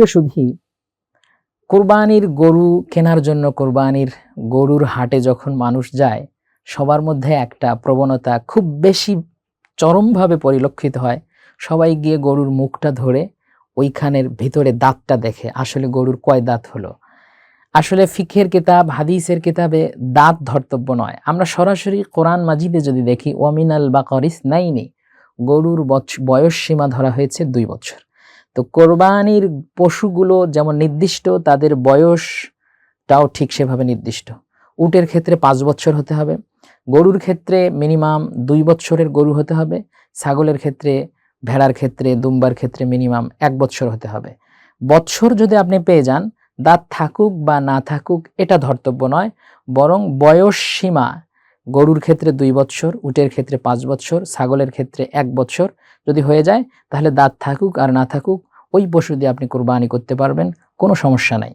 প্রিয় কোরবানির গরু কেনার জন্য কোরবানির গরুর হাটে যখন মানুষ যায়, সবার মধ্যে একটা প্রবণতা খুব বেশি চরমভাবে পরিলক্ষিত হয়। সবাই গিয়ে গরুর মুখটা ধরে ওইখানের ভিতরে দাঁতটা দেখে, আসলে গরুর কয় দাঁত হলো। আসলে ফিখের কিতাব, হাদিসের কিতাবে দাঁত ধর্তব্য নয়। আমরা সরাসরি কোরআন মাজিদে যদি দেখি ওয়ামিনাল বা করিস নাইনি গরুর বয়স সীমা ধরা হয়েছে দুই বছর। তো কোরবানির পশুগুলো যেমন নির্দিষ্ট, তাদের বয়সটাও ঠিক সেভাবে নির্দিষ্ট। উটের ক্ষেত্রে পাঁচ বছর হতে হবে, গরুর ক্ষেত্রে মিনিমাম দুই বছরের গরু হতে হবে, ছাগলের ক্ষেত্রে, ভেড়ার ক্ষেত্রে, দুম্বার ক্ষেত্রে মিনিমাম এক বছর হতে হবে। বৎসর যদি আপনি পেয়ে যান, দাঁত থাকুক বা না থাকুক, এটা ধর্তব্য নয়, বরং বয়স সীমা গরুর ক্ষেত্রে দুই বৎসর, উটের ক্ষেত্রে পাঁচ বৎসর, ছাগলের ক্ষেত্রে এক বৎসর যদি হয়ে যায়, তাহলে দাঁত থাকুক আর না থাকুক, ওই পশু দিয়ে আপনি কোরবানি করতে পারবেন, কোনো সমস্যা নাই।